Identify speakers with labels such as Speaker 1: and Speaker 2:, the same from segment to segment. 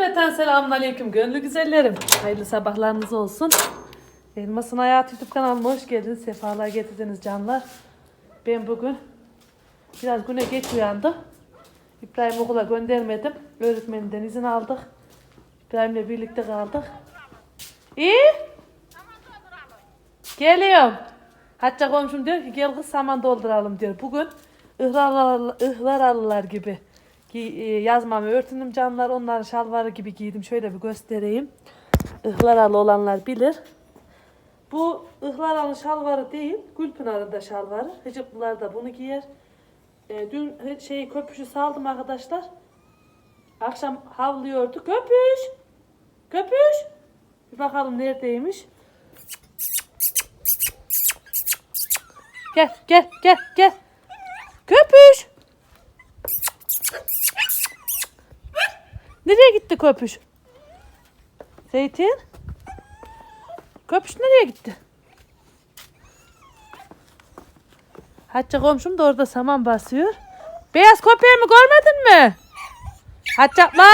Speaker 1: Cümleten selamun aleyküm gönlü güzellerim. Hayırlı sabahlarınız olsun. Elmasın Hayat YouTube kanalıma hoş geldiniz. Sefalar getirdiniz canlar. Ben bugün biraz güne geç uyandım. İbrahim okula göndermedim. Öğretmeninden izin aldık. İbrahim'le birlikte kaldık. İyi. Geliyorum. Hatta komşum diyor ki gel kız saman dolduralım diyor. Bugün ıhlar, ıhlar gibi gi- yazmamı örtündüm canlar. Onların şalvarı gibi giydim. Şöyle bir göstereyim. Ihlaralı olanlar bilir. Bu ıhlaralı şalvarı değil. Gülpınar'ın da şalvarı. Hıcıklılar da bunu giyer. E, dün hı- şey köpüşü saldım arkadaşlar. Akşam havlıyordu. Köpüş! Köpüş! Bir bakalım neredeymiş. Gel gel gel gel. Köpüş! Nereye gitti köpüş? Zeytin? Köpüş nereye gitti? Hatice komşum da orada saman basıyor. Beyaz köpeğimi görmedin mi? Hatice abla.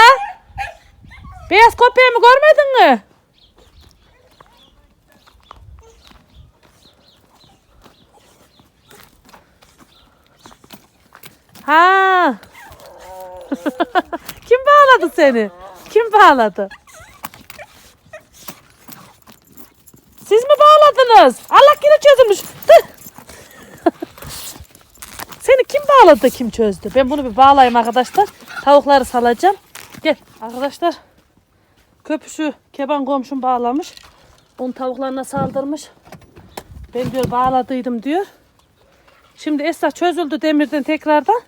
Speaker 1: Beyaz köpeğimi görmedin mi? Ha. Bağladı seni? Kim bağladı? Siz mi bağladınız? Allah yine çözülmüş. Seni kim bağladı kim çözdü? Ben bunu bir bağlayayım arkadaşlar. Tavukları salacağım. Gel arkadaşlar. Köpüşü keban komşum bağlamış. Onun tavuklarına saldırmış. Ben diyor bağladıydım diyor. Şimdi Esra çözüldü demirden tekrardan.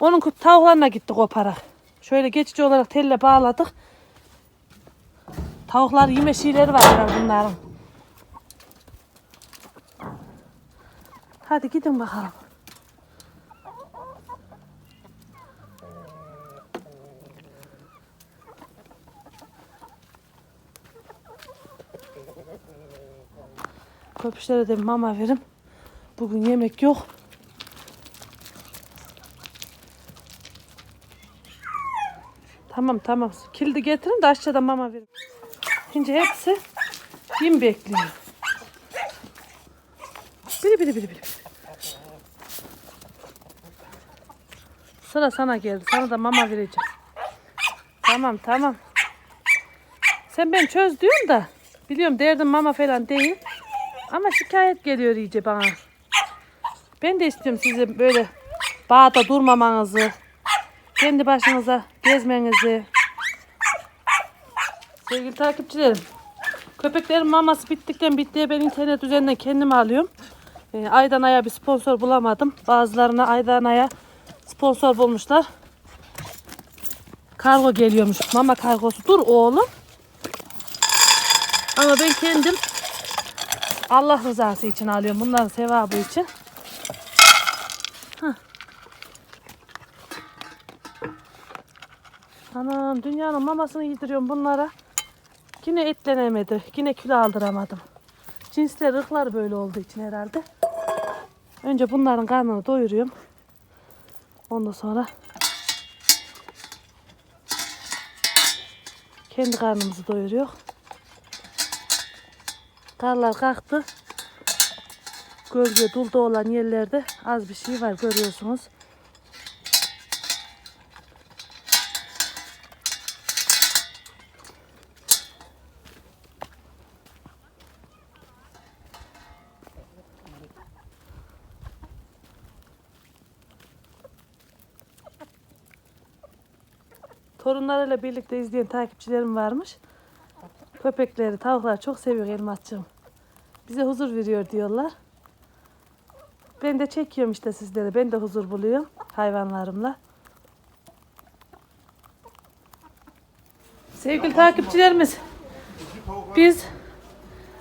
Speaker 1: Onun tavuklarına gitti koparak. Şöyle geçici olarak telle bağladık. Tavuklar yeme şeyleri var bunların. Hadi gidin bakalım. Köpüşlere de mama verim. Bugün yemek yok. Tamam tamam. Kilidi getirin de aşağıda mama verin. Şimdi hepsi yem bekliyor. Biri biri biri biri. Sıra sana geldi. Sana da mama vereceğim. Tamam tamam. Sen ben çöz diyorsun da. Biliyorum derdim mama falan değil. Ama şikayet geliyor iyice bana. Ben de istiyorum size böyle bağda durmamanızı, kendi başınıza gezmenizi. Sevgili takipçilerim, köpeklerin maması bittikten bittiye ben internet üzerinden kendim alıyorum. Ee, aydan aya bir sponsor bulamadım. Bazılarına aydan aya sponsor bulmuşlar. Kargo geliyormuş. Mama kargosu. Dur oğlum. Ama ben kendim Allah rızası için alıyorum. Bunların sevabı için. Anam dünyanın mamasını yediriyorum bunlara. Yine etlenemedi. Yine kilo aldıramadım. Cinsler ırklar böyle olduğu için herhalde. Önce bunların karnını doyuruyorum. Ondan sonra kendi karnımızı doyuruyor. Karlar kalktı. Gölge dulda olan yerlerde az bir şey var görüyorsunuz. Torunlarıyla birlikte izleyen takipçilerim varmış. Köpekleri, tavukları çok seviyor Elmas'cığım. Bize huzur veriyor diyorlar. Ben de çekiyorum işte sizlere. Ben de huzur buluyorum hayvanlarımla. Sevgili takipçilerimiz, biz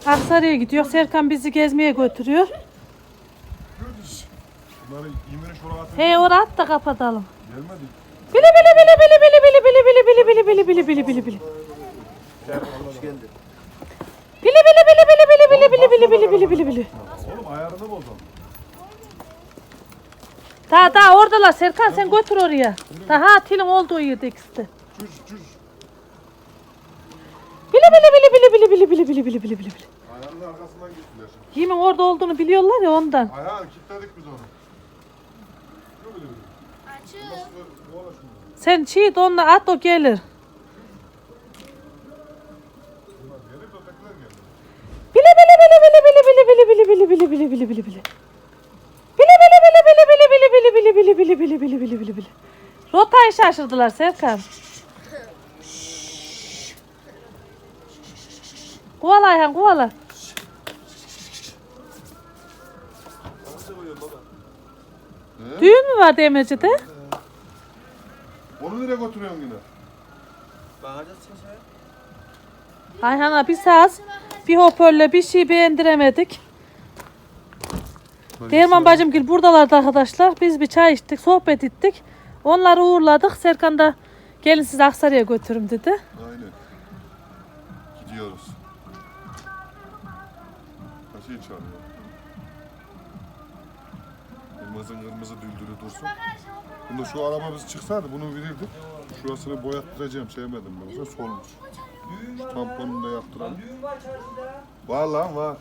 Speaker 1: Aksaray'a gidiyor. Serkan bizi gezmeye götürüyor.
Speaker 2: Bunları yemini şuraya atın.
Speaker 1: Hey oraya at da kapatalım.
Speaker 2: Gelmedi.
Speaker 1: Bili bili bili bili bili bili bili bili bili bili bili bili bili bili. Bili bili bili bili bili bili bili bili bili bili bili.
Speaker 2: Oğlum ayarını bozdum.
Speaker 1: Daha daha oradalar Serkan sen götür oraya. Daha tilin olduğu yerde ikisi.
Speaker 2: Çüş çüş.
Speaker 1: Bili bili bili bili bili bili bili bili bili bili bili.
Speaker 2: Ayağının arkasından gittiler.
Speaker 1: Yemin orada olduğunu biliyorlar ya ondan.
Speaker 2: Ayağını kilitledik biz onu.
Speaker 3: Açıl.
Speaker 1: Sen çiğ donla at o gelir.
Speaker 2: Ötekiler geldi.
Speaker 1: Bili bili bili bili bili bili bili bili bili bili bili bili bili. Bili bili bili bili bili bili bili bili bili bili bili bili bili bili. Rotayı şaşırdılar Serkan. Kovala Ayhan kovala. Düğün mü var Demirci'de?
Speaker 2: Onu nereye götürüyorsun yine?
Speaker 1: Ayhan'a bir saz, bir hoparlör, bir şey beğendiremedik. Derman bacımgil buradalardı arkadaşlar. Biz bir çay içtik, sohbet ettik. Onları uğurladık. Serkan da gelin sizi Aksaray'a götürüm dedi.
Speaker 2: Aynen. Gidiyoruz. Kaçıyı çağırıyor? Kırmızı kırmızı düldülü dursun. Bunda şu araba biz çıksaydı bunu verirdik. Şurasını boyattıracağım sevmedim ben. Solmuş. Şu tamponunu da yaptıralım. Var lan var.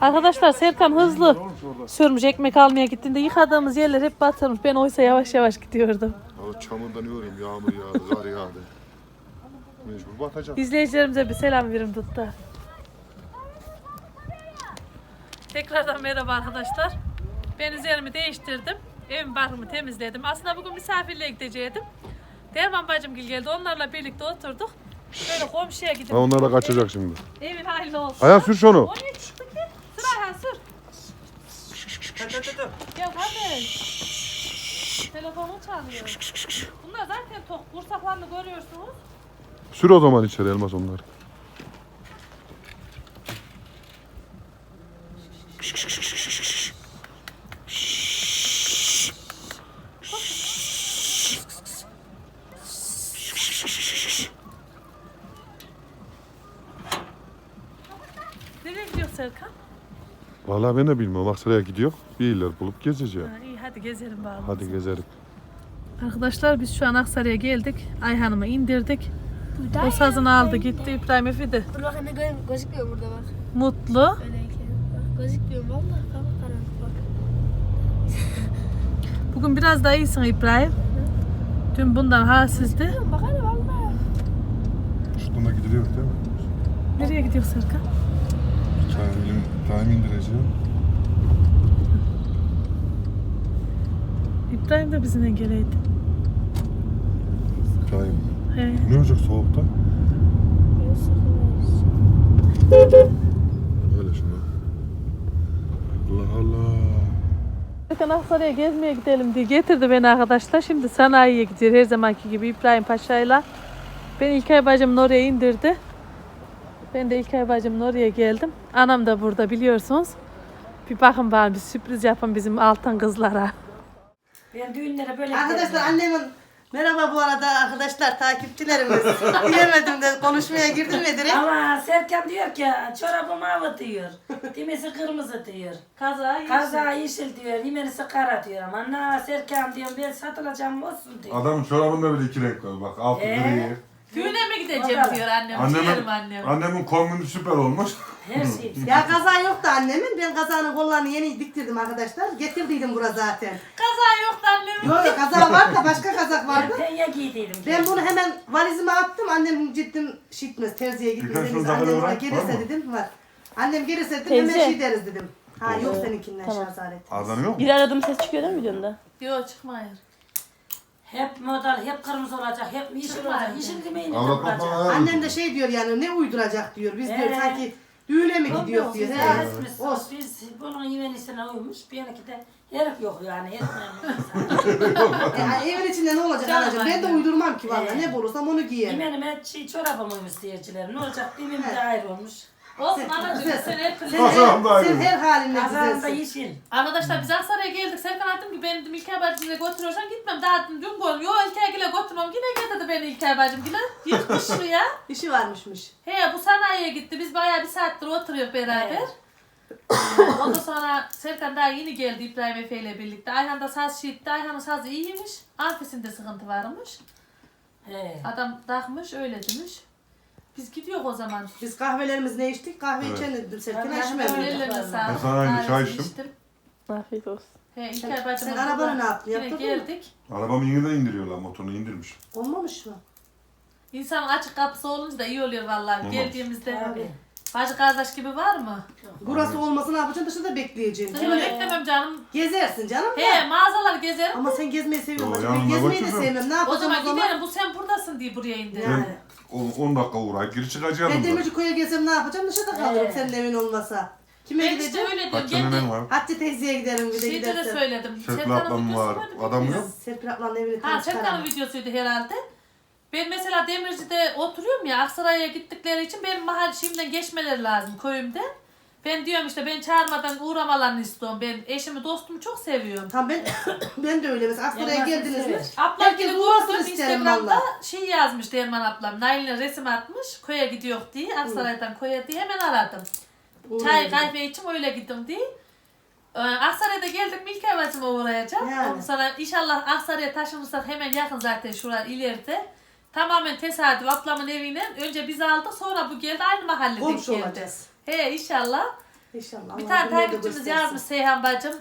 Speaker 1: Arkadaşlar Serkan hızlı sürmüş ekmek almaya gittiğinde yıkadığımız yerler hep batırmış. Ben oysa yavaş yavaş gidiyordum.
Speaker 2: Ya çamurdan yiyorum. Yağmur yağdı, kar yağdı. Mecbur batacak.
Speaker 1: İzleyicilerimize bir selam verin tutta. Tekrardan merhaba arkadaşlar. Ben üzerimi değiştirdim. Evin barkımı temizledim. Aslında bugün misafirliğe gidecektim. Derman bacımgil geldi. Onlarla birlikte oturduk. Böyle komşuya gidip
Speaker 2: Ha onlar da kaçacak şimdi.
Speaker 1: evin hayırlı olsun.
Speaker 2: Ayağın sür şunu.
Speaker 1: O niye çıktı ki? Sür Ayhan sür. Gel hadi. Telefonu çalıyor. Bunlar zaten tok. Kursaklarını görüyorsunuz.
Speaker 2: Sür o zaman içeri elmas onları.
Speaker 1: Nereye gidiyor Serkan?
Speaker 2: Vallahi ben de bilmiyorum. Aksaray'a gidiyor. Bir iller bulup gezeceğim.
Speaker 1: Ha, iyi hadi gezelim bari.
Speaker 2: Hadi gezelim.
Speaker 1: Arkadaşlar biz şu an Aksaray'a geldik. Ayhan'ımı indirdik.
Speaker 3: Burada
Speaker 1: O sazını aldı gitti İbrahim Efe de
Speaker 3: Dur bak ne gö- gözükmüyor burada bak.
Speaker 1: mutlu.
Speaker 3: Öyleyken. Bak gözükmüyor valla. Bak karanlık bak.
Speaker 1: Bugün biraz daha iyisin İbrahim. Dün bundan halsizdi.
Speaker 3: Bak hadi valla.
Speaker 2: Şuradan da gidiliyor değil mi?
Speaker 1: Nereye gidiyor Serkan?
Speaker 2: Çayını, çayını indireceğim.
Speaker 1: İbrahim de bizimle geleydi.
Speaker 2: Çayım.
Speaker 1: He.
Speaker 2: Ne olacak soğukta? Öyle şunu. Allah Allah.
Speaker 1: Serkan Aksaray'a gezmeye gidelim diye getirdi beni arkadaşlar. Şimdi sanayiye gidiyor her zamanki gibi İbrahim Paşa'yla. Ben İlkay bacımın oraya indirdi. Ben de İlkay bacımın oraya geldim. Anam da burada biliyorsunuz. Bir bakın bari bir sürpriz yapın bizim altın kızlara.
Speaker 4: Ben düğünlere böyle
Speaker 5: Arkadaşlar annemin merhaba bu arada arkadaşlar takipçilerimiz. Diyemedim de konuşmaya girdim ve direkt.
Speaker 4: Ama Serkan diyor ki çorabı mavi diyor. Dimisi kırmızı diyor.
Speaker 1: Kaza
Speaker 4: Kaza yeşil diyor. Yemenisi kara diyor. Ama na Serkan diyorum ben satılacağım olsun diyor.
Speaker 2: Adamın çorabında bile iki renk var. Bak altı
Speaker 4: Ee?
Speaker 2: gri.
Speaker 1: Düğüne mi gideceğim
Speaker 4: Bakalım.
Speaker 1: diyor annem.
Speaker 2: Annemin,
Speaker 1: Ciğerim annem.
Speaker 2: annemin kombini süper olmuş.
Speaker 4: Her şey.
Speaker 5: Ya kaza yoktu annemin. Ben kazanın kollarını yeni diktirdim arkadaşlar. Getirdiydim bura zaten.
Speaker 1: Kaza yoktu annem.
Speaker 5: Yok yok kaza var da başka kazak
Speaker 4: Ben
Speaker 5: vardı.
Speaker 4: penye giydiydim.
Speaker 5: Ben bunu hemen valizime attım. Annem ciddim şitmez. Terziye
Speaker 2: Birkaç
Speaker 5: gitmez.
Speaker 2: yıl daha
Speaker 5: Annem bana
Speaker 2: var
Speaker 5: gelirse
Speaker 2: mı?
Speaker 5: dedim var. Annem gelirse dedim
Speaker 6: Teyze.
Speaker 5: hemen şey deriz dedim. Ha yok seninkinden şahzaret.
Speaker 2: Ağzın yok mu?
Speaker 6: Bir aradım ses çıkıyor değil mi videonda?
Speaker 1: Yok çıkmayır.
Speaker 4: Hep model, hep kırmızı olacak, hep yeşil olacak. Yeşil demeyin
Speaker 2: Avrat
Speaker 4: olacak.
Speaker 2: baba
Speaker 5: Annem de şey diyor yani ne uyduracak diyor. Biz diyor
Speaker 4: Ee?
Speaker 5: sanki düğüne mi gidiyor diyor.
Speaker 4: Biz
Speaker 5: He.
Speaker 4: resmi
Speaker 5: Olsun.
Speaker 4: biz bunun yemenisine uymuş. Benimki de herif yok yani. Memnun.
Speaker 5: Yani evin içinde ne olacak
Speaker 1: Canım
Speaker 5: anacığım? Ben de
Speaker 1: annem.
Speaker 5: uydurmam ki valla.
Speaker 4: Ee.
Speaker 5: Ne bulursam onu giyerim.
Speaker 4: Yemenime çiğ çorabım uymuş seyircilerim. Ne olacak? Demim de ayrı olmuş.
Speaker 1: Olsun anacığım sen hep
Speaker 5: Sen, her,
Speaker 2: da
Speaker 5: sen
Speaker 2: ayrı.
Speaker 5: her halinle
Speaker 4: Kazağında
Speaker 5: güzelsin.
Speaker 4: yeşil.
Speaker 1: Arkadaşlar biz Aksaray'a geldik. Serkan dedim ki beni dedim İlker bacımla götürüyorsan gitmem. Daha dedim dün gördüm. Yok İlker Gül'e götürmem. Yine getirdi beni İlker bacım Gül'e. Yıkmış şuraya.
Speaker 5: İşi varmışmış.
Speaker 1: He bu sanayiye gitti. Biz bayağı bir saattir oturuyoruz beraber. Ondan sonra Serkan daha yeni geldi İbrahim Efe ile birlikte. Ayhan da saz şiitti. Ayhan'ın sazı iyiymiş. Amfisinde sıkıntı varmış.
Speaker 4: He.
Speaker 1: Adam takmış öyle demiş. Biz gidiyor o zaman.
Speaker 5: Biz kahvelerimizi ne içtik? Kahve
Speaker 2: Evet.
Speaker 5: içen dedim
Speaker 4: kahve-
Speaker 1: Ellerine
Speaker 4: Ben
Speaker 2: sana aynı çay içtim.
Speaker 1: Afiyet olsun. He, İlker bacım.
Speaker 5: sen arabanı ne yaptın?
Speaker 1: Yine
Speaker 5: Yaptırdın mı?
Speaker 1: geldik.
Speaker 2: Arabamı yeniden indiriyorlar motorunu indirmiş.
Speaker 5: Olmamış mı?
Speaker 1: İnsanın açık kapısı olunca da iyi oluyor vallahi.
Speaker 2: Olmaz.
Speaker 1: Geldiğimizde
Speaker 4: Tabii.
Speaker 1: Bacı kardeş gibi var mı?
Speaker 5: Burası olmasa ne yapacaksın? Dışarıda bekleyeceksin.
Speaker 1: Dışarı beklemem canım.
Speaker 5: Gezersin canım
Speaker 1: He
Speaker 5: ya.
Speaker 1: mağazalar gezerim.
Speaker 5: Ama sen gezmeyi seviyorsun.
Speaker 2: Yo,
Speaker 5: bacım. Ben
Speaker 2: yanına
Speaker 5: gezmeyi de
Speaker 2: götürürüm.
Speaker 5: sevmem. Ne
Speaker 1: O
Speaker 5: yapacağım
Speaker 1: zaman
Speaker 5: o zaman?
Speaker 1: giderim. Bu sen buradasın diye buraya indim.
Speaker 5: Yani.
Speaker 2: Ben 10 dakika uğrayıp geri çıkacağım.
Speaker 5: Ben. Demirci koya gezsem ne yapacağım? Dışarıda kalırım
Speaker 4: Evet.
Speaker 5: senin evin olmasa. Kime
Speaker 1: Ben işte
Speaker 5: gideceğim?
Speaker 1: öyle diyorum.
Speaker 2: En var.
Speaker 5: Hatice teyzeye giderim bir de
Speaker 1: Şeyde de
Speaker 5: gidersen.
Speaker 1: söyledim.
Speaker 2: Serpil
Speaker 1: Serkan'ın
Speaker 2: ablam
Speaker 1: videosu
Speaker 2: var.
Speaker 1: muydu,
Speaker 2: Adam
Speaker 1: bilmiyorum.
Speaker 2: yok.
Speaker 5: Serpil ablanın evini
Speaker 1: Ha
Speaker 5: tam
Speaker 1: Serkan'ın videosuydu herhalde. Ben mesela Demirci'de oturuyorum ya Aksaray'a gittikleri için benim mahal şimdiden geçmeleri lazım köyümde. Ben diyorum işte ben çağırmadan uğramalarını istiyorum. Ben eşimi dostumu çok seviyorum.
Speaker 5: Tam ben ben de öyle mesela Aksaray'a
Speaker 4: Elmasını
Speaker 5: geldiniz mi?
Speaker 4: sever.
Speaker 1: Ablam
Speaker 5: Herkes
Speaker 1: gibi
Speaker 5: uğrasın
Speaker 1: gördüm
Speaker 5: isterim
Speaker 1: Instagram'da
Speaker 5: valla.
Speaker 1: şey yazmış Derman ablam. Nail'e resim atmış. Köye gidiyor diye. Aksaray'dan köye diye hemen aradım. Çay kahve içim öyle gittim diye. Ee, Aksaray'da geldik mi ilk evacıma uğrayacağım.
Speaker 5: Yani.
Speaker 1: Ondan sonra inşallah Aksaray'a taşınırsak hemen yakın zaten şurada ileride. Tamamen tesadüf ablamın evinden. Önce biz aldık sonra bu geldi aynı mahallede
Speaker 5: Komşu
Speaker 1: geldi.
Speaker 5: olacağız.
Speaker 1: He inşallah.
Speaker 5: İnşallah.
Speaker 1: Bir tane takipçimiz yazmış Seyhan bacım.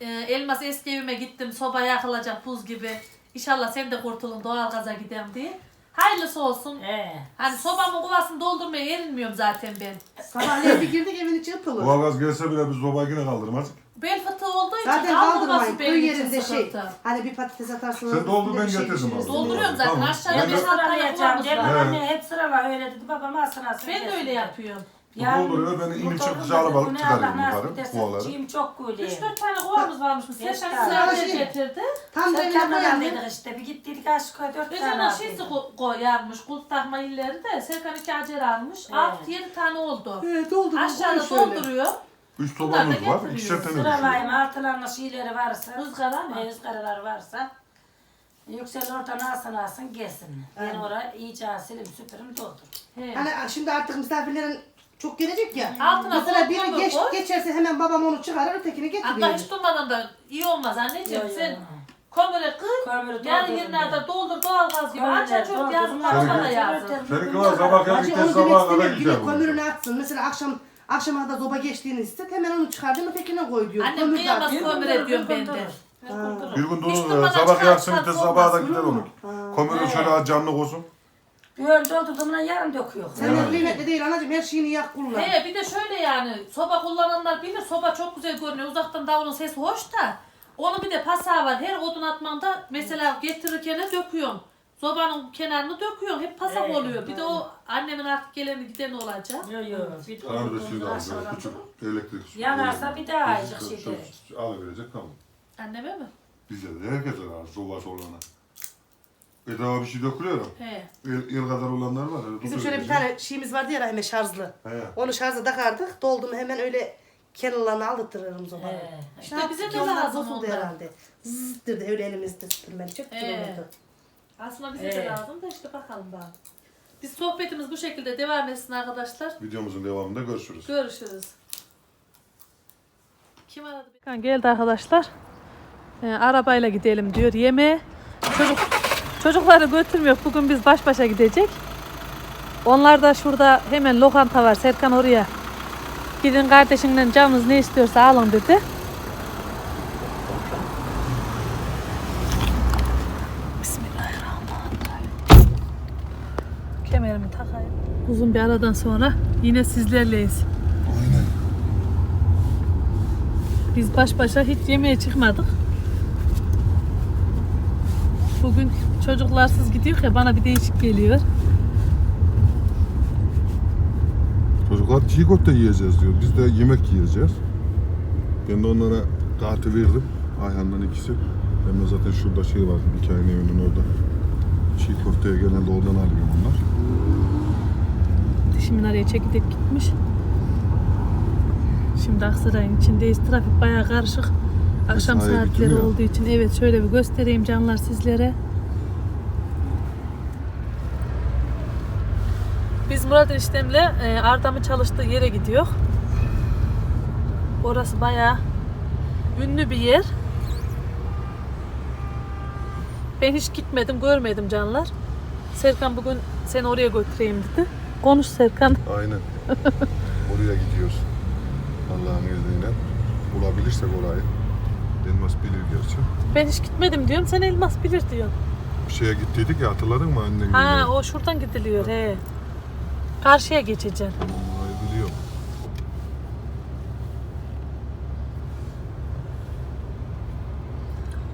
Speaker 1: Ee, elmas eski evime gittim. Soba yakılacak buz gibi. İnşallah sen de kurtulun doğalgaza gidelim diye. Hayırlısı olsun.
Speaker 4: He.
Speaker 1: Hani sobamın kovasını doldurmaya erinmiyorum zaten ben.
Speaker 5: Sabahleyin bir girdik evin içi ıpılı.
Speaker 2: Doğalgaz gelse bile biz zobayı yine kaldırmazdık.
Speaker 1: Bel fıtığı olduğu için
Speaker 5: Zaten
Speaker 1: kaldırması
Speaker 5: kaldırmayın.
Speaker 1: benim
Speaker 5: Köy
Speaker 1: için
Speaker 5: yerinde şey.
Speaker 1: sıkıntı.
Speaker 5: Hani bir patates atarsınız.
Speaker 2: Sen doldur,
Speaker 5: üstüne
Speaker 2: ben
Speaker 5: bir şey
Speaker 2: getirdim
Speaker 5: pişirirsiniz.
Speaker 2: abi.
Speaker 1: Dolduruyorum zaten.
Speaker 2: Tamam.
Speaker 1: Aşağıya
Speaker 2: Ben
Speaker 1: bir
Speaker 2: de-
Speaker 1: tane
Speaker 4: Sıralayacağım.
Speaker 1: var.
Speaker 2: He.
Speaker 4: anne hep sırala öyle dedi. Babama sırası.
Speaker 1: Ben de öyle yapıyorum.
Speaker 2: Dolduruyor, beni inip çıkıcı arabalık çıkarıyorum yukarı, kovaları.
Speaker 4: Çiğim çok gülüyor.
Speaker 1: 3-4 tane kovamız varmış. Serkan
Speaker 4: Beş tane.
Speaker 1: haber
Speaker 5: Şey.
Speaker 1: getirdi.
Speaker 5: Tam da
Speaker 4: Sen
Speaker 5: evine
Speaker 4: kenara
Speaker 5: koyan
Speaker 4: dedik işte. Bir gittik aşk dört tane
Speaker 1: şeysi
Speaker 4: aldıydı.
Speaker 1: ko- koyarmış. Kulp takma illeri de Serkan iki acer almış.
Speaker 4: Evet.
Speaker 1: 6-7 tane oldu.
Speaker 5: He doldurun.
Speaker 1: Aşağıda
Speaker 5: şöyle.
Speaker 1: dolduruyor.
Speaker 2: Üç sobamız var, ikişer tane düşüyor.
Speaker 4: Sıralayayım altılarına şeyleri varsa.
Speaker 1: Izgara mı?
Speaker 4: E, ızgaralar varsa. Yüksel oradan alsın alsın gelsin. Ben oraya iyice silim süpürüm doldur.
Speaker 1: He.
Speaker 5: Hani şimdi artık misafirlerin çok gelecek ya.
Speaker 1: Altına
Speaker 5: Mesela biri geç,
Speaker 1: koy.
Speaker 5: geçerse hemen babam onu çıkarır ötekini
Speaker 1: Hatta
Speaker 5: getiriyor.
Speaker 1: hiç durmadan da iyi olmaz anneciğim.
Speaker 4: Yo, yo.
Speaker 1: Sen komüre kıy.
Speaker 4: Kömürü
Speaker 1: Yani
Speaker 4: doldurun
Speaker 1: yerlerde doldur doğalgaz gibi.
Speaker 4: Kömürleri
Speaker 1: Aç aç
Speaker 4: doldurun,
Speaker 1: ört yazma
Speaker 2: Senin-
Speaker 1: bana yazın.
Speaker 2: Senin kıvar sabah
Speaker 5: Hacı
Speaker 2: geldikten
Speaker 5: onu demek
Speaker 2: sabaha kadar gider bu.
Speaker 5: kömürünü atsın. Mesela akşam akşama da zoba geçtiğini istet hemen onu çıkardım ötekine koy diyor.
Speaker 1: Annem
Speaker 5: Kömür de
Speaker 1: kıyamaz
Speaker 5: atsın.
Speaker 1: kömüre diyorum ben de.
Speaker 2: Bir gün
Speaker 1: Hiç durmadan
Speaker 2: sabah
Speaker 1: çıkar,
Speaker 2: yaksın bir
Speaker 1: çıkar,
Speaker 2: de sabaha da gider
Speaker 5: olur?
Speaker 2: Kömürü şöyle az canlı olsun.
Speaker 4: Böyle doldurduğumda yarım döküyor.
Speaker 5: Senden kıymetli değil anacığım her şeyini yak kullan.
Speaker 1: He bir de şöyle yani soba kullananlar bilir soba çok güzel görünüyor. Uzaktan davulun sesi hoş da. Onun bir de pasağı var. Her odun atmanda mesela getirirken döküyorum. Sobanın kenarını döküyorum. Hep pasak
Speaker 4: Evet,
Speaker 1: oluyor. Bir de o annemin artık geleni gideni olacak.
Speaker 4: Yo yo. Bir
Speaker 2: bir de da al
Speaker 4: aşağıdan
Speaker 2: böyle küçük elektrik suyu.
Speaker 4: Yanarsa bir daha ayıcık
Speaker 2: Şu-
Speaker 4: şey
Speaker 2: şu-
Speaker 4: gerek.
Speaker 2: şu- Alıverecek tamam.
Speaker 1: Anneme mi?
Speaker 2: Bizde de herkese var sobası olana. Bedava bir şey dökülüyor ya.
Speaker 1: He.
Speaker 2: El, el kadar olanlar var. öyle
Speaker 5: Bizim şöyle bir
Speaker 2: bizi.
Speaker 5: tane şeyimiz vardı ya Rahime şarjlı.
Speaker 2: He.
Speaker 5: Onu şarja takardık. Doldu mu hemen öyle kenarlarını aldırtırırım zobanı.
Speaker 4: He.
Speaker 1: İşte bize de lazım
Speaker 5: bozuldu
Speaker 1: ondan.
Speaker 5: herhalde. Zzz dedi öyle elimizde süpürmeli. Çok güzel
Speaker 1: Ee. Aslında bize de
Speaker 4: Evet.
Speaker 1: lazım da işte bakalım daha. Biz sohbetimiz bu şekilde devam etsin arkadaşlar.
Speaker 2: Videomuzun devamında görüşürüz.
Speaker 1: Görüşürüz. Kim aradı? Kan geldi arkadaşlar. Ee, arabayla gidelim diyor yemeğe. Çocuk, çocukları götürmüyor. Bugün biz baş başa gidecek. Onlar da şurada hemen lokanta var. Serkan oraya. Gidin kardeşinden canınız ne istiyorsa alın dedi. Uzun bir aradan sonra yine sizlerleyiz.
Speaker 2: Aynen.
Speaker 1: Biz baş başa hiç yemeğe çıkmadık. Bugün çocuklarsız gidiyor ya bana bir değişik geliyor.
Speaker 2: Çocuklar çiğ köfte yiyeceğiz diyor. Biz de yemek yiyeceğiz. Ben de onlara kartı verdim. Ayhan'dan ikisi. Hem de zaten şurada şey var. Hikayenin evinin orada. Çiğ köfteye genelde oradan alıyor onlar.
Speaker 1: Dişimin araya çekirdek gitmiş. Şimdi Aksaray'ın içindeyiz. Trafik bayağı karışık. Akşam
Speaker 2: Mesai
Speaker 1: saatleri
Speaker 2: bitmiyor.
Speaker 1: olduğu için evet şöyle bir göstereyim canlar sizlere. Biz Murat eniştemle e, Arda'mın çalıştığı yere gidiyor. Orası bayağı ünlü bir yer. Ben hiç gitmedim, görmedim canlar. Serkan bugün seni oraya götüreyim dedi. Konuş Serkan.
Speaker 2: Aynen. Oraya gidiyoruz. Allah'ın izniyle. Bulabilirsek orayı. Elmas bilir gerçi.
Speaker 1: Ben hiç gitmedim diyorum. Sen elmas bilir diyorsun.
Speaker 2: Bir şeye gittiydik ya hatırladın mı annen?
Speaker 1: Ha o şuradan gidiliyor he. Karşıya geçeceksin.
Speaker 2: Orayı biliyorum.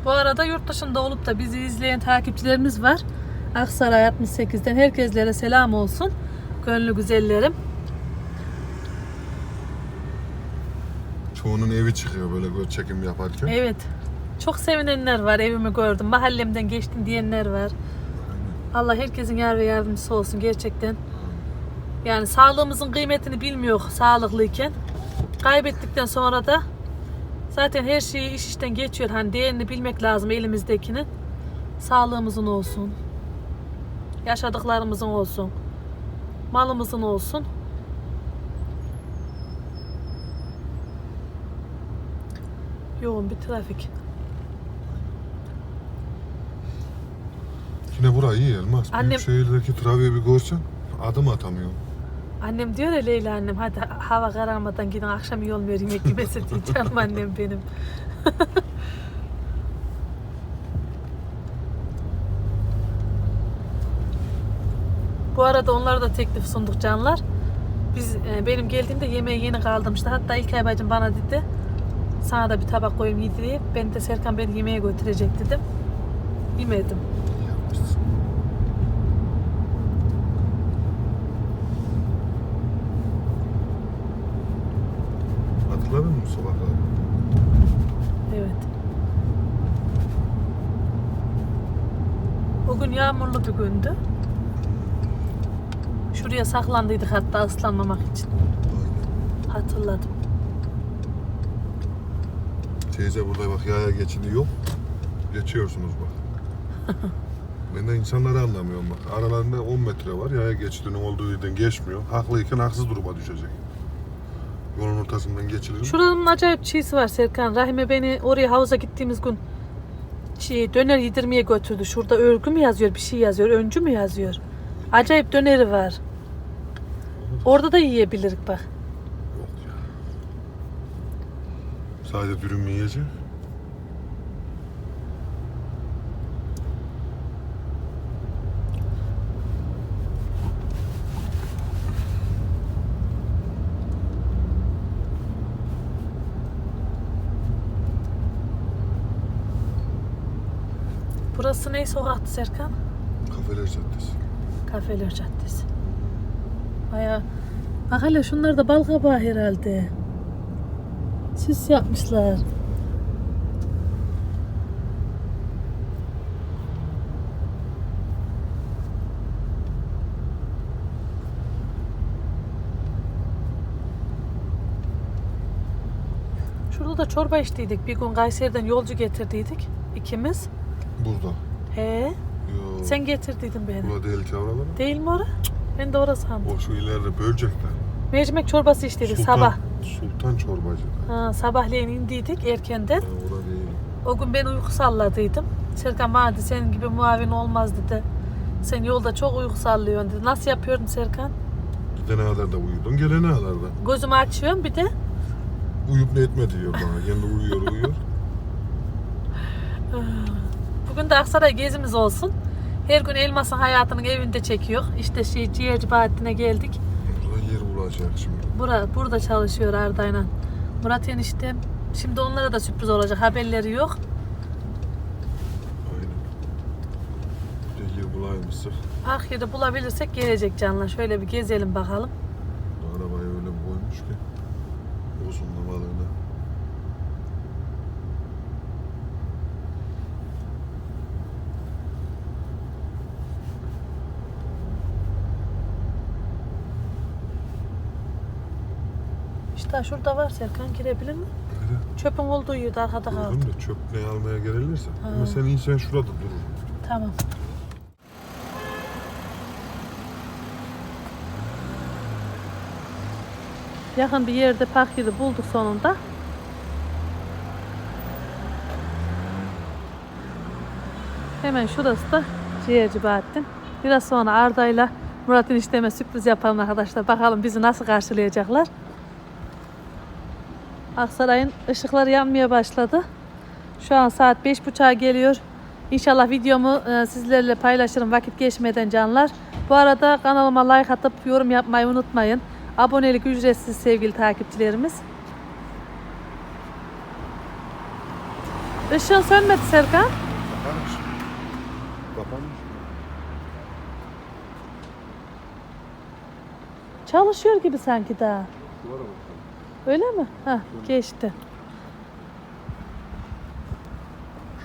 Speaker 1: Bu arada yurt dışında olup da bizi izleyen takipçilerimiz var. Aksaray 68'den herkeslere selam olsun. Gönlü güzellerim.
Speaker 2: Çoğunun evi çıkıyor böyle çekim yaparken.
Speaker 1: Evet. Çok sevinenler var. Evimi gördüm. Mahallemden geçtim diyenler var. Allah herkesin yar ve yardımcısı olsun gerçekten. Yani sağlığımızın kıymetini bilmiyor sağlıklıyken. Kaybettikten sonra da zaten her şeyi iş işten geçiyor. Hani değerini bilmek lazım elimizdekinin. Sağlığımızın olsun. Yaşadıklarımızın olsun. Malımızın olsun. Yoğun bir trafik.
Speaker 2: Yine burayı iyi Elmas.
Speaker 1: Annem-
Speaker 2: Büyük şehirdeki trafiği bir görsen adım atamıyor.
Speaker 1: Annem diyor ya Leyla annem hadi hava kararmadan gidin akşam yol ver yemek yemesi diye canım annem benim. Bu arada onlara da teklif sunduk canlar. Biz e, benim geldiğimde yemeği yeni kaldırmıştı. Hatta İlkay bacım bana dedi. Sana da bir tabak koyayım yedi diye. Ben de Serkan beni yemeğe götürecek dedim. Yemedim.
Speaker 2: Hatırladın mı sabahları?
Speaker 1: Evet. Bugün yağmurlu bir gündü. Şuraya saklandıydık hatta ıslanmamak için. Hatırladım.
Speaker 2: Teyze burada bak yaya geçidi yok. Geçiyorsunuz bak. ben de insanları anlamıyorum bak. Aralarında 10 metre var. Yaya geçidinin olduğu yerden geçmiyor. Haklıyken haksız duruma düşecek. Yolun ortasından geçilir mi?
Speaker 1: Şuranın acayip çiğsi var Serkan. Rahime beni oraya havuza gittiğimiz gün çiğ döner yedirmeye götürdü. Şurada örgü mü yazıyor, bir şey yazıyor, öncü mü yazıyor. Acayip döneri var. Orada da yiyebilirik bak.
Speaker 2: Yok ya. Sadece dürüm mü yiyecek?
Speaker 1: Burası ne sokaktı Serkan?
Speaker 2: Kafeler Caddesi.
Speaker 1: Kafeler Caddesi. Baya bak hele şunlar da bal kabağı herhalde. Süs yapmışlar. Şurada da çorba içtiydik. Bir gün Kayseri'den yolcu getirdiydik. ikimiz.
Speaker 2: Burada.
Speaker 1: He,
Speaker 2: Yo.
Speaker 1: sen getirdiydin beni.
Speaker 2: Burada değil ki oralar.
Speaker 1: Değil mi ora? Ben de orası sandım.
Speaker 2: O şu ileride bölecekler.
Speaker 1: Mercimek çorbası içtiydik sabah.
Speaker 2: Sultan çorbacı.
Speaker 1: Ha, sabahleyin indiydik erkenden.
Speaker 2: Ha.
Speaker 1: O gün ben uyku salladıydım. Serkan bana dedi senin gibi muavin olmaz dedi. Sen yolda çok uyku sallıyorsun dedi. Nasıl yapıyordun Serkan?
Speaker 2: Gidene kadar da uyudun, gelene kadar da.
Speaker 1: Gözümü açıyorum bir de
Speaker 2: Uyup ne etme diyor bana. Kendi uyuyor uyuyor.
Speaker 1: bugün de Aksaray gezimiz olsun. Her gün Elmas'ın hayatının evinde çekiyor. İşte şey ciğerci Bahattin'e geldik.
Speaker 2: Burada yer bulacak şimdi.
Speaker 1: Bura, burada çalışıyor Arda'yla. Murat eniştem. Şimdi onlara da sürpriz olacak. Haberleri yok.
Speaker 2: Aynen. Bir de yer bulaymışsın.
Speaker 1: Park yeri bulabilirsek gelecek canlar. Şöyle bir gezelim bakalım.
Speaker 2: Arabayı öyle bir koymuş ki. Uzunlamalığına.
Speaker 1: İşte şurada var Serkan girebilir mi?
Speaker 2: Öyle.
Speaker 1: Çöpün olduğu yerde arkada kaldı.
Speaker 2: Gördün mü? Çöp ne almaya gelirlerse. Ama sen insan şurada durur.
Speaker 1: Tamam. Yakın bir yerde park yeri bulduk sonunda. Hemen şurası da Ciğerci Bahattin. Biraz sonra Arda'yla Murat'ın işleme sürpriz yapalım arkadaşlar. Bakalım bizi nasıl karşılayacaklar. Aksaray'ın ışıkları yanmaya başladı. Şu an saat 5.30'a geliyor. İnşallah videomu e, sizlerle paylaşırım vakit geçmeden canlar. Bu arada kanalıma like atıp yorum yapmayı unutmayın. Abonelik ücretsiz sevgili takipçilerimiz. Işığın sönmedi Serkan.
Speaker 2: Kapanmış. Kapanmış.
Speaker 1: Çalışıyor gibi sanki daha.
Speaker 2: Duvara bak.
Speaker 1: Öyle mi? Hah geçti.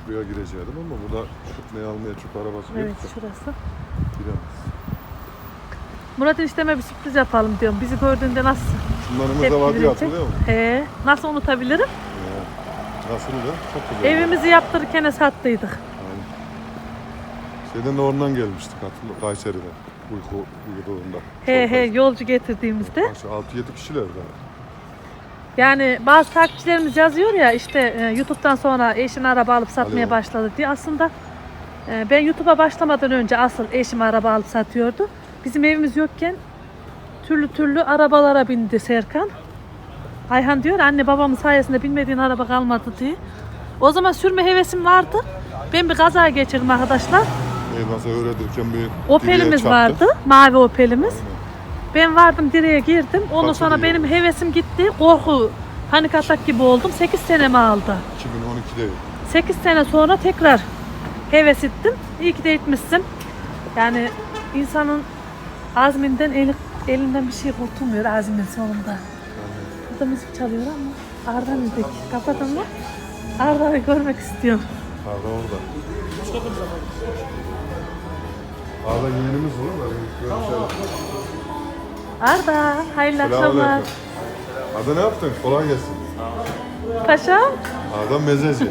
Speaker 2: Şuraya gireceğim ama burada şutmayı almaya çok arabası
Speaker 1: Evet
Speaker 2: de
Speaker 1: şurası.
Speaker 2: giremez.
Speaker 1: Murat enişteme bir sürpriz yapalım diyorum. Bizi gördüğünde nasıl
Speaker 2: Şunlarımız
Speaker 1: tepki
Speaker 2: da vardı ya
Speaker 1: verecek?
Speaker 2: hatırlıyor musun?
Speaker 1: He, nasıl unutabilirim?
Speaker 2: Nasıl da çok güzel.
Speaker 1: Evimizi yaptırırken sattıydık.
Speaker 2: Aynen. Şeyden de oradan gelmiştik hatırlıyor Kayseri'den. Uyku uyuduğunda.
Speaker 1: He he yolcu getirdiğimizde.
Speaker 2: 6-7 kişiler de.
Speaker 1: Yani bazı takipçilerimiz yazıyor ya işte e, YouTube'dan sonra eşim araba alıp satmaya
Speaker 2: Alo.
Speaker 1: başladı diye. Aslında e, ben YouTube'a başlamadan önce asıl eşim araba alıp satıyordu. Bizim evimiz yokken türlü türlü arabalara bindi Serkan. Ayhan diyor anne babamın sayesinde bilmediğin araba kalmadı diye. O zaman sürme hevesim vardı. Ben bir kaza geçirdim arkadaşlar.
Speaker 2: E, nasıl öğretirken bir
Speaker 1: Opel'imiz vardı. Mavi Opel'imiz. Ben vardım direğe girdim. Ondan
Speaker 2: Kaçı
Speaker 1: sonra benim hevesim gitti. Korku, panik atak gibi oldum. 8 senemi aldı.
Speaker 2: 2012'de
Speaker 1: 8 sene sonra tekrar heves ettim. İyi ki de etmişsin. Yani insanın azminden eli, elinden bir şey kurtulmuyor azmin sonunda. Burada müzik çalıyor ama Arda müzik. Kapadın mı? Arda'yı görmek istiyorum.
Speaker 2: Arda orada. Arda yeğenimiz olur bir görüşelim.
Speaker 1: Arda, hayırlı akşamlar.
Speaker 2: Arda ne yaptın? Kolay gelsin.
Speaker 1: Paşam.
Speaker 2: Arda mezeci.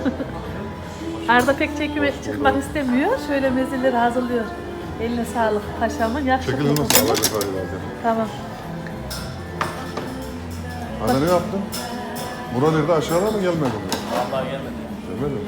Speaker 1: Arda pek çekime çıkmak istemiyor. Şöyle mezeleri hazırlıyor. Eline sağlık paşamın. Yakışıklı.
Speaker 2: Misin? Alacak herhalde.
Speaker 1: Tamam.
Speaker 2: Arda ne yaptın? Murat nerede? Aşağıda mı gelmedi mi? Vallahi gelmedi. Gelmedi mi?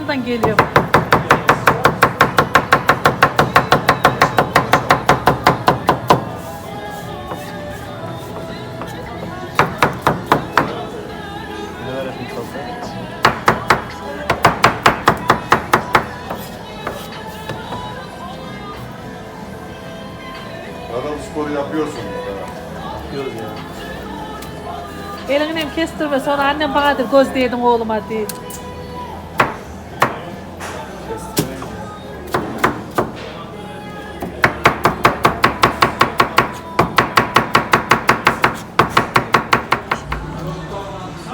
Speaker 1: Yanından geliyor.
Speaker 2: Adam sporu yapıyorsun.
Speaker 1: Elini hem kestirme sonra annem bana der göz değdin oğluma diye.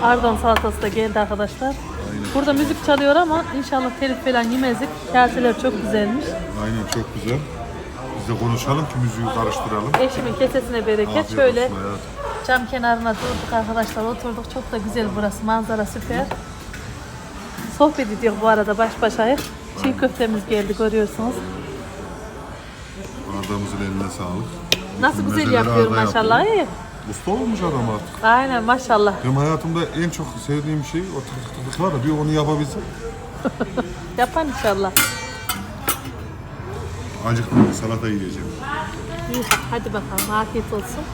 Speaker 1: Ardon salatası da geldi arkadaşlar. Burada müzik çalıyor ama inşallah telif falan yemezdik. Kaseler çok güzelmiş.
Speaker 2: Aynen çok güzel. Biz de konuşalım ki müziği karıştıralım.
Speaker 1: Eşimin kesesine bereket.
Speaker 2: Afiyet
Speaker 1: Şöyle
Speaker 2: olsun hayatım.
Speaker 1: Cam kenarına durduk arkadaşlar oturduk. Çok da güzel burası. Manzara süper. Sohbet ediyor bu arada baş başayız. Çiğ köftemiz geldi görüyorsunuz.
Speaker 2: Arda'mızın eline sağlık.
Speaker 1: Nasıl
Speaker 2: Bütün
Speaker 1: güzel
Speaker 2: mezeleri
Speaker 1: yapıyor
Speaker 2: Arda
Speaker 1: maşallah.
Speaker 2: yapıyor.
Speaker 1: iyi.
Speaker 2: Usta olmuş adam artık.
Speaker 1: Aynen maşallah.
Speaker 2: Benim hayatımda en çok sevdiğim şey o tık tık tık var da bir onu yapabilsem.
Speaker 1: Yapan inşallah.
Speaker 2: Acıktım salata yiyeceğim.
Speaker 1: İyi, hadi bakalım afiyet olsun.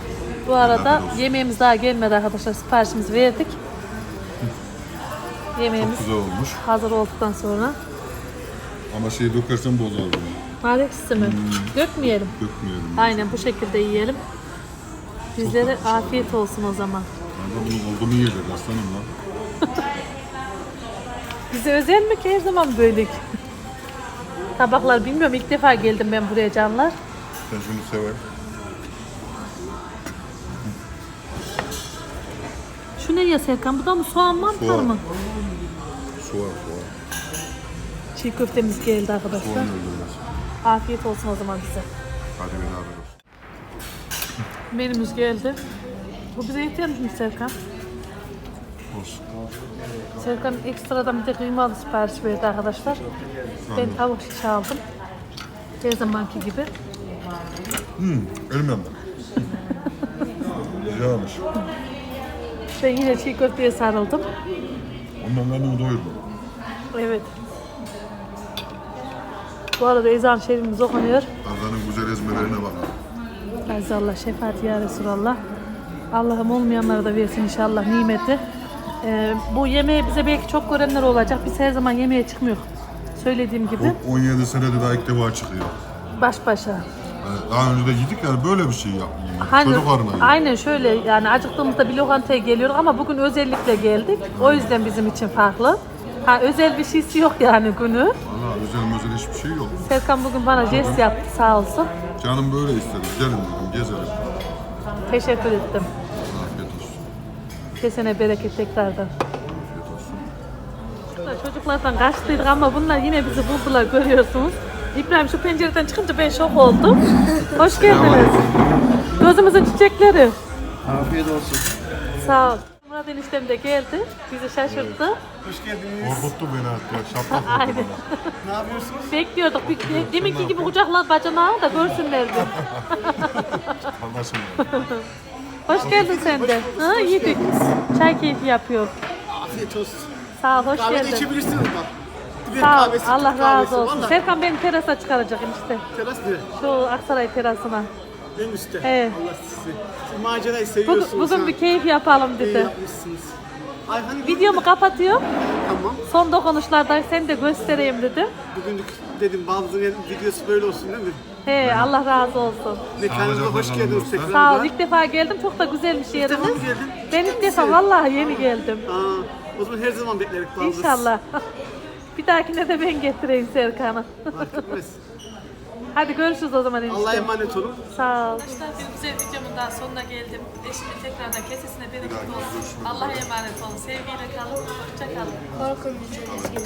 Speaker 1: Bu arada yemeğimiz daha gelmedi arkadaşlar. Siparişimizi verdik. Yemeğimiz
Speaker 2: Güzel olmuş.
Speaker 1: hazır olduktan sonra.
Speaker 2: Ama şey dökersen bozar bunu.
Speaker 1: Nareksi mi? Dökmeyelim.
Speaker 2: Dökmeyelim.
Speaker 1: Aynen bu şekilde yiyelim. Bizlere afiyet olsun o zaman.
Speaker 2: Arda bunu oldu mu yerler aslanım lan.
Speaker 1: Bize özel mi ki her zaman böyle? Tabaklar bilmiyorum ilk defa geldim ben buraya canlar.
Speaker 2: Sen şunu sever.
Speaker 1: Şu ne ya Serkan? Bu da mı soğan mantar
Speaker 2: Soğan.
Speaker 1: mı?
Speaker 2: Soğan soğan.
Speaker 1: Çiğ köftemiz geldi arkadaşlar.
Speaker 2: Soğan öldürmez.
Speaker 1: Afiyet olsun o zaman bize.
Speaker 2: Hadi beraber.
Speaker 1: Menümüz geldi. Bu bize yeter mi Serkan?
Speaker 2: Olsun.
Speaker 1: Serkan ekstradan bir de kıymalı sipariş verdi arkadaşlar. Ben tavuk şiş aldım. Her zamanki gibi.
Speaker 2: Hmm, elimden de. Güzelmiş.
Speaker 1: Ben yine çiğ köfteye sarıldım.
Speaker 2: Ondan karnımı doyurdum.
Speaker 1: Evet. Bu arada ezan şerifimiz okunuyor.
Speaker 2: Azanın güzel ezmelerine bak.
Speaker 1: Azallah şefaat ya Resulallah. Allah'ım olmayanlara da versin inşallah nimeti. Ee, bu yemeği bize belki çok görenler olacak. Biz her zaman yemeğe çıkmıyor. Söylediğim gibi
Speaker 2: O 17 senede daha ilk defa çıkıyor.
Speaker 1: baş başa.
Speaker 2: Yani daha önce de yedik yani böyle bir şey yapmayın.
Speaker 1: Hani,
Speaker 2: Çocuk arına yiyor.
Speaker 1: aynen şöyle yani acıktığımızda bir lokantaya geliyoruz ama bugün özellikle geldik. O yüzden bizim için farklı. Ha, özel bir şeysi yok yani günü.
Speaker 2: Valla özel özel hiçbir şey yok.
Speaker 1: Serkan bugün bana jest yaptı sağ olsun.
Speaker 2: Canım böyle istedi. Gelin dedim gezelim.
Speaker 1: Teşekkür ettim.
Speaker 2: Afiyet olsun.
Speaker 1: Kesene bereket tekrardan.
Speaker 2: Afiyet olsun.
Speaker 1: Çocuklardan kaçtıydık ama bunlar yine bizi buldular görüyorsunuz. İbrahim şu pencereden çıkınca ben şok oldum. Hoş geldiniz. Gözümüzün çiçekleri.
Speaker 6: Afiyet olsun.
Speaker 1: Sağ ol. Murat eniştem de geldi. Bizi şaşırttı.
Speaker 6: Hoş geldiniz.
Speaker 2: Korkuttu beni hatta. Oldu
Speaker 1: Aynen.
Speaker 2: bana.
Speaker 6: Ne yapıyorsunuz?
Speaker 1: Bekliyorduk. Bir, deminki gibi kucaklar bacanağı da görsünler bir.
Speaker 2: Kardeşim.
Speaker 1: Hoş geldin sen de. Ha, yedik. Çay keyfi yapıyor.
Speaker 6: Afiyet olsun.
Speaker 1: Sağ ol, hoş
Speaker 6: Kahve de
Speaker 1: geldin.
Speaker 6: içebilirsiniz bak. Dibek
Speaker 1: Sağ ol,
Speaker 6: kahvesi,
Speaker 1: Allah razı olsun.
Speaker 6: Vallahi
Speaker 1: Serkan beni terasa çıkaracak enişte.
Speaker 6: Teras ne?
Speaker 1: Şu Aksaray terasına.
Speaker 6: En üstte.
Speaker 1: He.
Speaker 6: Allah sizi. Siz macerayı
Speaker 1: Bugün,
Speaker 6: seviyorsunuz.
Speaker 1: bugün
Speaker 6: ha.
Speaker 1: bir keyif yapalım
Speaker 6: İyi
Speaker 1: dedi.
Speaker 6: yapmışsınız. Ayhan'ın
Speaker 1: Videomu kapatıyorum.
Speaker 6: Tamam.
Speaker 1: Son dokunuşlarda sen de göstereyim dedim.
Speaker 6: Bugünlük dedim bazılarının videosu böyle olsun değil mi?
Speaker 1: He Allah razı olsun.
Speaker 6: Mekanınıza hoş
Speaker 2: Sağlıcakla
Speaker 6: geldiniz
Speaker 2: kalın.
Speaker 6: tekrar.
Speaker 1: Sağ ol. İlk defa geldim. Çok da güzelmiş
Speaker 6: defa
Speaker 1: yeriniz.
Speaker 6: mı geldin?
Speaker 1: Ben ilk defa vallahi yeni geldim.
Speaker 6: Aa, o zaman her zaman bekleriz bazısı.
Speaker 1: İnşallah. Bir dahakine de ben getireyim Serkan'ı.
Speaker 6: Fark etmez.
Speaker 1: Hadi görüşürüz o zaman enişte.
Speaker 6: Allah'a emanet olun.
Speaker 1: Sağ ol. Arkadaşlar bir güzel videomun daha sonuna geldim. Eşimin tekrardan kesesine bereket olsun. Allah'a emanet olun. Sevgiyle kalın. Hoşça kalın.
Speaker 3: Korkun gibi.